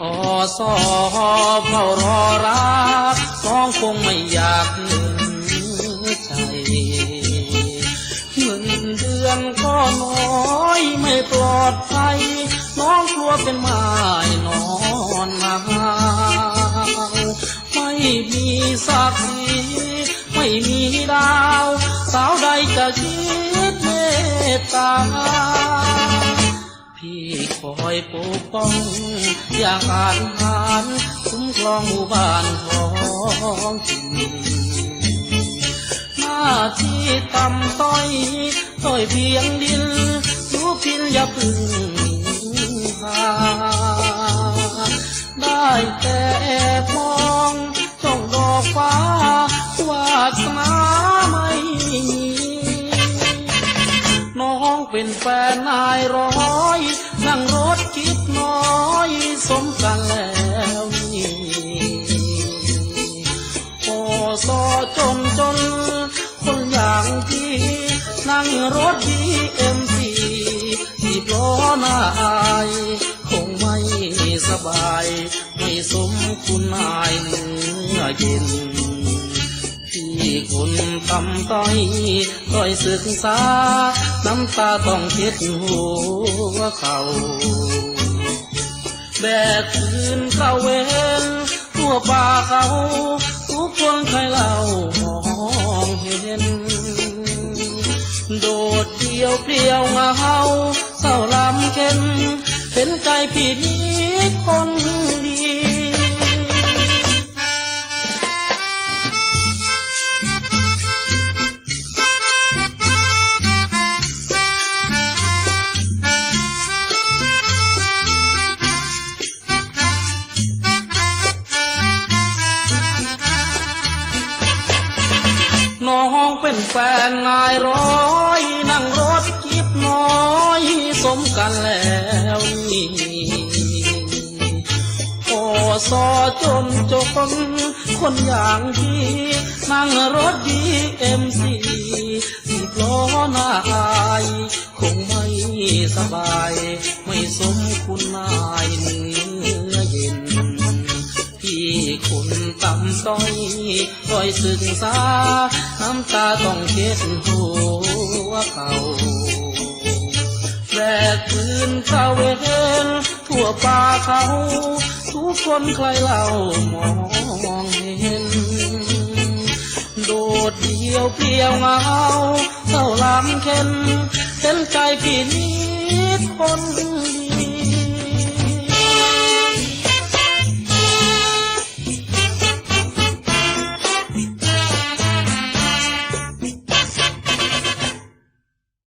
อสอเฝ้ารอรักน้องคงไม่อยากเหนื่อยใจเงินเดือนก็น้อยไม่ปลอดภัยน้องกลัวเป็นไม้นอนมาไม่มีสักทีไม่มีดาว สาวใดจะคิดเมตตา พี่คอยปกป้อง อย่างอาจหารคุ้มครองหมู่บ้านของถิ่นหน้าที่ต่ำต้อยต้อยเพียงดินรู้พินอย่าพึ่งพาได้แต่แอบมองจ้องดอกฟ้าวาสนาไม่มีน้องเป็นแฟนนายร้อย นั่งรถคิดน้อยสมกันแล้วนี่โอสอจนจน คนอย่างพี่นั่งรถดีเอ็มพีที่ล้อหน้าอายคงไม่สบาย ไม่สมคุณนายเนื้อเย็นที่คุณทำต้อยต้อยศึกษา น้ำตาต้องเช็ดหัว เขาแบกคืนเข้าเวนทั่วป่าเขา ทุกคนใครเล่ามองเห็น โดดเดียวเปลี่ยวเงาเศร้าลำเค็นเห็นใจผิดคนดี เป็นแฟนนายร้อย นั่งรถคิดน้อย สมกันแล้วนี่โอสอจนจนคนอย่างพี่นั่งรถดีเอ็มซีสิบล้อหน้าอาย คงไม่สบาย ไม่สมคุณนาย ต้อยต้อยศึกษา น้ำตาต้องเช็ดหัวเขาแบกปืนเข้าเวนทั่วป่าเขา ทุกคนใครเล่ามองเห็น โดดเดียวเปลี่ยวเงาเศร้าลำเค็นเห็นใจพี่นิดคนเดี